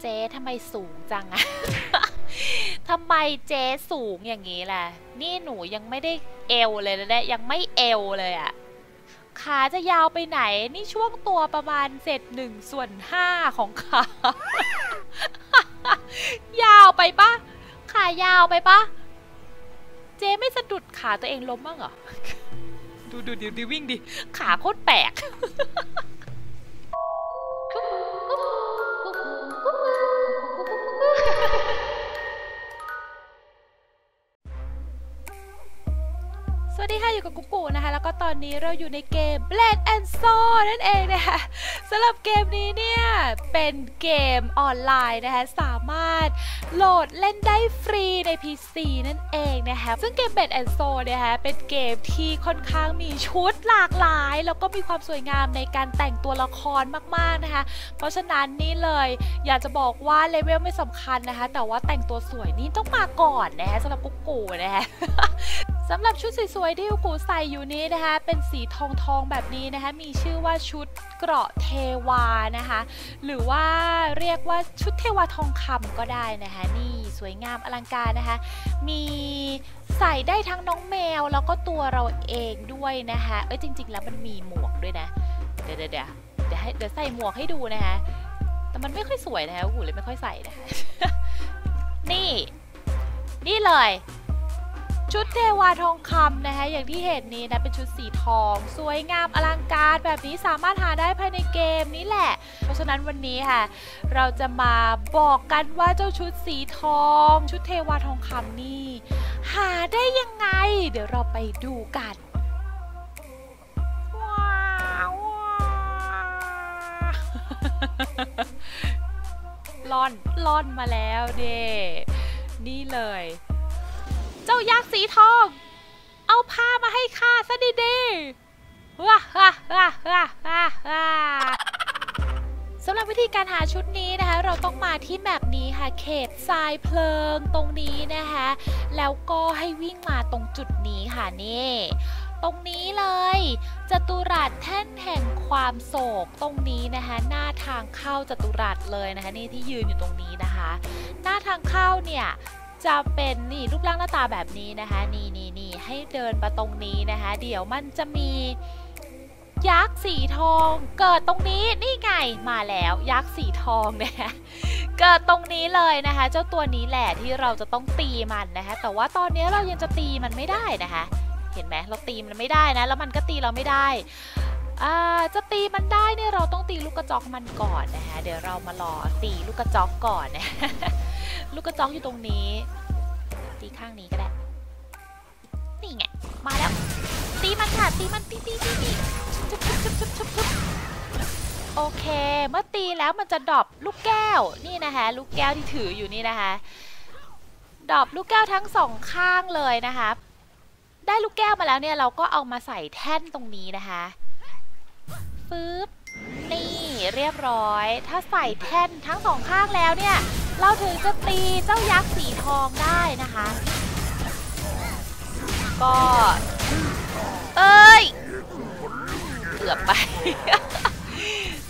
เจ๊ทำไมสูงจังอะทำไมเจ๊สูงอย่างนี้ล่ะ นี่หนูยังไม่ได้เอวเลยนะเนี่ยยังไม่เอวเลยอะขาจะยาวไปไหน นี่ช่วงตัวประมาณเศษหนึ่งส่วนห้าของขายาวไปปะขายาวไปปะเจ๊ไม่สะดุดขาตัวเองล้มบ้างเหรอ ดูดูดิดิวิ่งดิ ขาโคตรแปลก กูนะคะแล้วก็ตอนนี้เราอยู่ในเกม Blade and Soul นั่นเองนะคะสำหรับเกมนี้เนี่ยเป็นเกมออนไลน์นะคะสามารถโหลดเล่นได้ฟรีใน PC นั่นเองนะคะซึ่งเกม Blade and Soul เนี่ยนะคะเป็นเกมที่ค่อนข้างมีชุดหลากหลาย แล้วก็มีความสวยงามในการแต่งตัวละครมากๆนะคะเพราะฉะนั้นนี่เลยอยากจะบอกว่าเลเวลไม่สำคัญนะคะแต่ว่าแต่งตัวสวยนี่ต้องมาก่อนนะคะสำหรับกุ๊กกูนะคะ สำหรับชุดสวยๆที่อุกูใส่อยู่นี้นะคะ เป็นสีทองทองๆแบบนี้นะคะ มีชื่อว่าชุดเกราะเทวานะคะ หรือว่าเรียกว่าชุดเทวาทองคำก็ได้นะคะ นี่สวยงามอลังการนะคะ มีใส่ได้ทั้งน้องแมวแล้วก็ตัวเราเองด้วยนะคะ เอ้ยจริง ๆ แล้วมันมีหมวกด้วยนะ เดี๋ยวเดี๋ยวเดี๋ยวให้เดี๋ยวใส่หมวกให้ดูนะคะ แต่มันไม่ค่อยสวยนะคะกูเลยไม่ค่อยใส่นะคะ นี่ นี่เลย ชุดเทวาทองคำนะคะอย่างที่เห็นนี้นะเป็นชุดสีทอง สวยงามอลังการแบบนี้สามารถหาได้ภายในเกมนี้แหละ เพราะฉะนั้นวันนี้ค่ะ เราจะมาบอกกันว่าเจ้าชุดสีทอง ชุดเทวาทองคำนี่ หาได้ยังไง เดี๋ยวเราไปดูกันว้าวล่อนล่อนมาแล้วเด้นี่เลย เจ้ายักษ์สีทอง เอาผ้ามาให้ข้าซะดีๆว้าฮ่าฮ่าฮ่าฮ่าฮ่าสำหรับวิธีการหาชุดนี้นะคะ เราต้องมาที่แมปนี้ค่ะ เขตทรายเพลิงตรงนี้นะคะ แล้วก็ให้วิ่งมาตรงจุดนี้ค่ะนี่ตรงนี้เลยจตุรัสแท่นแห่งความโศกตรงนี้นะคะหน้าทางเข้าจตุรัสเลยนะคะนี่ที่ยืนอยู่ตรงนี้นะคะ หน้าทางเข้าเนี่ย จะเป็นนี่รูปร่างหน้าตาแบบนี้นะคะนี่นี่นี่ให้เดินมาตรงนี้นะคะ เดี๋ยวมันจะมียักษ์สีทอง เกิดตรงนี้นี่ไงมาแล้วยักษ์สีทองนะคะเกิดตรงนี้เลยนะคะ เจ้าตัวนี้แหละที่เราจะต้องตีมันนะคะแต่ว่าตอนนี้เรายังจะตีมันไม่ได้นะคะ เห็นไหมเราตีมันไม่ได้นะ แล้วมันก็ตีเราไม่ได้อ่าจะตีมันได้เนี่ยเราต้องตีลูกกระจอกมันก่อนนะคะเดี๋ยวเรามารอตีลูกกระจอกก่อนนะ ลูกกระจอกอยู่ตรงนี้ ตีข้างนี้ก็ได้ นี่ไง มาแล้ว ตีมันค่ะ ตีมันตีตีตีตีชุบชุบชุบชุบชุบชุบโอเค เมื่อตีแล้วมันจะดรอปลูกแก้ว นี่นะคะลูกแก้วที่ถืออยู่นี่นะคะดรอปลูกแก้วทั้งสองข้างเลยนะคะ ได้ลูกแก้วมาแล้วเนี่ยเราก็เอามาใส่แท่นตรงนี้นะคะฟึบนี่เรียบร้อย ถ้าใส่แท่นทั้งสองข้างแล้วเนี่ย เราถึงจะตีเจ้ายักษ์สีทองได้นะคะ ก็เอ้ยเกือบไป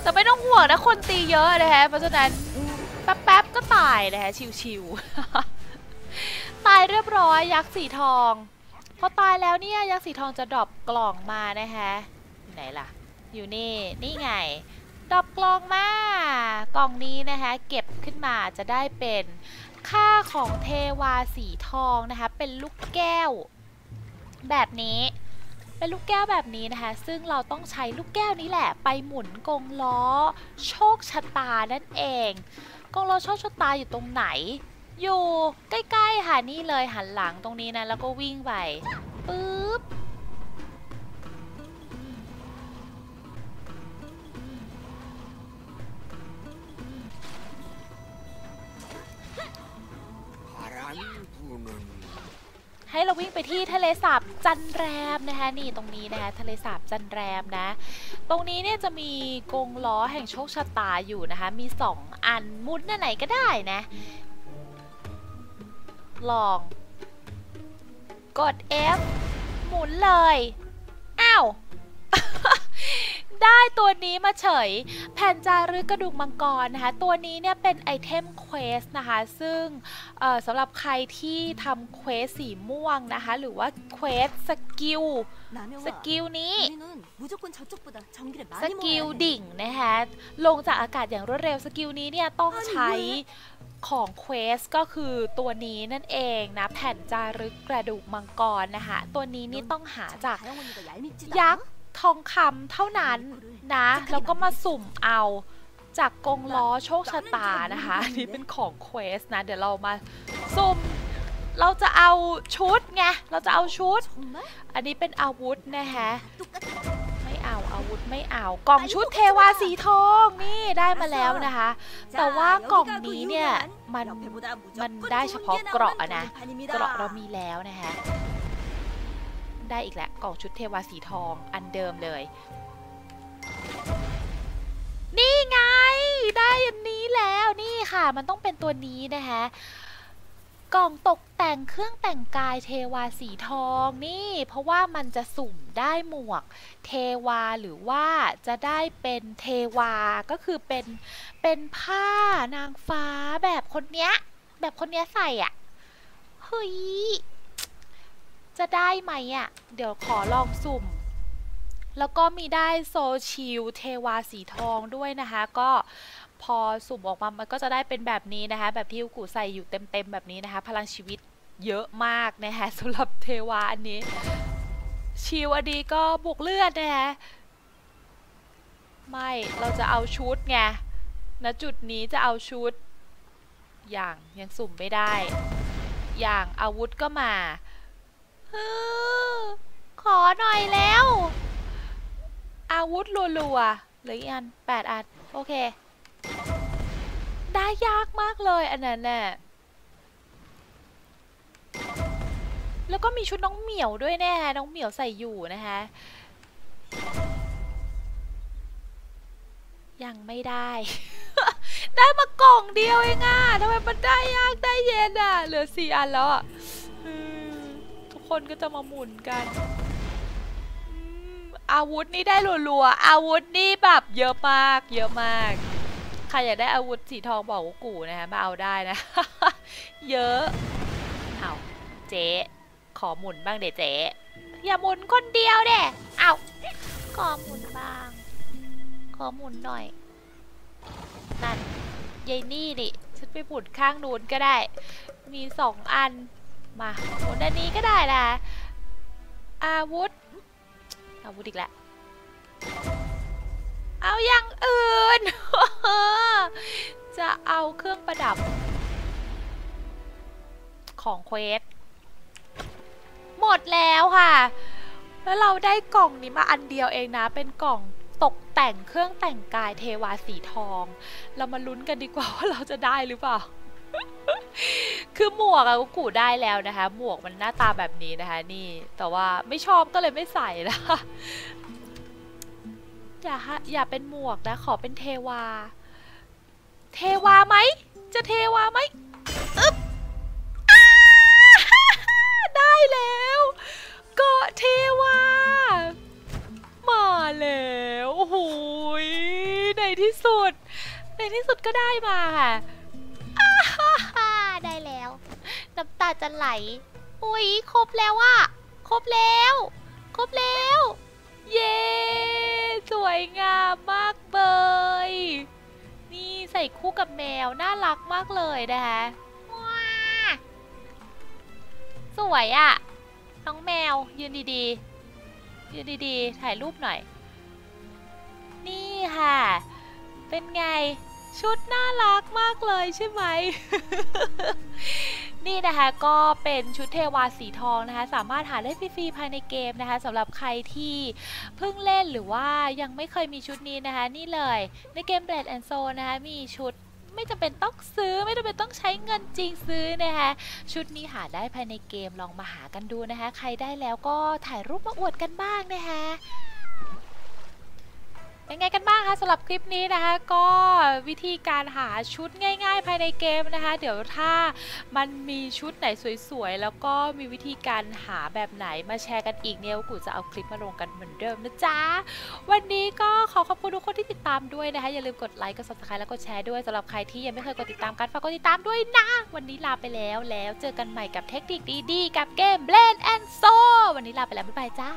แต่ไม่ต้องห่วงนะคนตีเยอะนะคะเพราะฉะนั้นแป๊บๆก็ตายนะคะชิวๆตายเรียบร้อยยักษ์สีทองพอตายแล้วเนี่ยยักษ์สีทองจะดรอปกล่องมานะคะไหนล่ะ อยู่นี่ นี่ไง ดรอปกล่องมากล่องนี้นะคะเก็บขึ้นมาจะได้เป็นค่าของเทวาสีทองนะคะ เป็นลูกแก้ว แบบนี้เป็นลูกแก้วแบบนี้นะคะ ซึ่งเราต้องใช้ลูกแก้วนี้แหละ ไปหมุนกงล้อ โชคชะตานั่นเอง กงล้อโชคชะตาอยู่ตรงไหน อยู่ใกล้ๆค่ะนี่เลยหันหลังตรงนี้นะ แล้วก็วิ่งไปปึ๊บ เราวิ่งไปที่ทะเลสาบจันแรมนะคะนี่ตรงนี้นะคะทะเลสาบจันแรมนะ ตรงนี้เนี่ยจะมีกงล้อแห่งโชคชะตาอยู่นะคะ มี 2 อันหมุนไหนก็ได้นะ ลอง กด F หมุนเลย อ้าว ได้ตัวนี้มาเฉย แผ่นจารึกกระดูกมังกรนะคะ ตัวนี้เนี่ยเป็นไอเทมเควสนะคะ ซึ่งสำหรับใครที่ทำเควสสีม่วงนะคะ หรือว่าเควสสกิลสกิลนี้ สกิลดิ่งนะคะลงจากอากาศอย่างรวดเร็วสกิลนี้เนี่ยต้องใช้ของเควสก็คือตัวนี้นั่นเองนะแผ่นจารึกกระดูกมังกรนะคะ ตัวนี้นี่ต้องหาจากยักษ์ ทองคำเท่านั้นนะ แล้วก็มาสุ่มเอาจากกงล้อโชคชะตานะคะน,นี่เป็นของเควสนะ เดี๋ยวเรามาสุ่มเราจะเอาชุดไง เราจะเอาชุด อันนี้เป็นอาวุธนะฮะไม่เอาอาวุธไม่เอากล่องชุดเทวาสีทองนี่ได้มาแล้วนะคะ แต่ว่ากล่องนี้เนี่ยมันมันได้เฉพาะเกราะนะเกราะเรามีแล้วนะคะ ได้อีกแล้วกล่องชุดเทวาสีทองอันเดิมเลย นี่ไง ได้อันนี้แล้วนี่ค่ะ มันต้องเป็นตัวนี้นะคะกล่องตกแต่งเครื่องแต่งกายเทวาสีทองนี่ เพราะว่ามันจะสุ่มได้หมวก เทวาหรือว่าจะได้เป็นเทวาก็คือเป็นเป็นผ้านางฟ้าแบบคนเนี้ยแบบคนเนี้ยใส่อะเฮ้ย จะได้ไหมอะ เดี๋ยวขอลองสุ่ม แล้วก็มีได้โซชิลเทวาสีทองด้วยนะคะ ก็พอสุ่มออกมามันก็จะได้เป็นแบบนี้นะคะ แบบที่อุกุใส่อยู่เต็มๆแบบนี้นะคะ พลังชีวิตเยอะมากนะคะสำหรับเทวาอันนี้ ชิวอันนี้ก็บวกเลือดนะคะไม่ เราจะเอาชุดไงณจุดนี้จะเอาชุด อย่างยังสุ่มไม่ได้ อย่างอาวุธก็มา ขอหน่อยแล้ว อาวุธรัวๆหลืออีกอันแปดอัน โอเค ได้ยากมากเลยอันนั้นน่ะแล้วก็มีชุดน้องเหมียวด้วยแน่น้องเหมียวใส่อยู่นะคะยังไม่ได้ ได้มากล่องเดียวเองอะทำไมมันได้ยากได้เย็นอะ เหลือสี่อันแล้วอะ คนก็จะมาหมุนกัน อาวุธนี่ได้รัวๆ อาวุธนี่แบบเยอะมาก เยอะมาก ใครอยากได้อาวุธสีทองบอกว่ากูนะคะมาเอาได้นะ เยอะเอาเจ๊ขอหมุนบ้างเดเจ๊อย่าหมุนคนเดียวเด้เอาขอหมุนบ้าง ขอหมุนหน่อย นั่นยายนี่ดิฉันไปหมุนข้างนู้นก็ได้ มีสองอัน มาหมุนอันนี้ก็ได้นะอาวุธ อาวุธอีกแล้วเอาอย่างอื่น จะเอาเครื่องประดับ ของเควส หมดแล้วค่ะ แล้วเราได้กล่องนี้มาอันเดียวเองนะ เป็นกล่องตกแต่งเครื่องแต่งกายเทวาสีทอง เรามาลุ้นกันดีกว่าว่าเราจะได้หรือเปล่า คือหมวกอะกุกูได้แล้วนะคะ หมวกมันหน้าตาแบบนี้นะคะ นี่ แต่ว่าไม่ชอบก็เลยไม่ใส่นะคะอย่าฮะอย่าเป็นหมวกนะ ขอเป็นเทวา เทวาไหม จะเทวาไหมอึ๊บได้แล้วเกาะเทวา มาแล้วโอ้ยในที่สุด ในที่สุดก็ได้มาค่ะาจะไหล อุ้ยครบแล้วอะครบแล้ว ครบแล้ว เย้ สวยงามมากเบย นี่ใส่คู่กับแมว น่ารักมากเลยนะคะว้าสวยอะน้องแมว ยืนดีๆ ยืนดีๆ ถ่ายรูปหน่อย นี่ค่ะ เป็นไงชุดน่ารักมากเลยใช่ไหม นี่นะคะก็เป็นชุดเทวาสีทองนะคะ สามารถหาได้ฟรีๆภายในเกมนะคะสำหรับใครที่เพิ่งเล่นหรือว่ายังไม่เคยมีชุดนี้นะคะ นี่เลยในเกม Blade and Soul นะคะมีชุดไม่จำเป็นต้องซื้อไม่จำเป็นต้องใช้เงินจริงซื้อนะคะชุดนี้หาได้ภายในเกมลองมาหากันดูนะคะ ใครได้แล้วก็ถ่ายรูปมาอวดกันบ้างนะคะ เป็นไงกันบ้างคะสำหรับคลิปนี้นะคะ ก็วิธีการหาชุดง่ายๆ ภายในเกมนะคะ เดี๋ยวถ้ามันมีชุดไหนสวยๆ แล้วก็มีวิธีการหาแบบไหนมาแชร์กันอีกเนี่ยกูจะเอาคลิปมาลงกันเหมือนเดิมนะจ๊ะ วันนี้ก็ขอขอบคุณทุกคนที่ติดตามด้วยนะคะ อย่าลืมกดไลค์กด subscribe แล้วก็แชร์ด้วยสำหรับใครที่ยังไม่เคยกดติดตามกันฝากกดติดตามด้วยนะ วันนี้ลาไปแล้วแล้วเจอกันใหม่กับเทคนิคดีๆ กับเกม Blend and Soul วันนี้ลาไปแล้วบ๊ายบายจ้า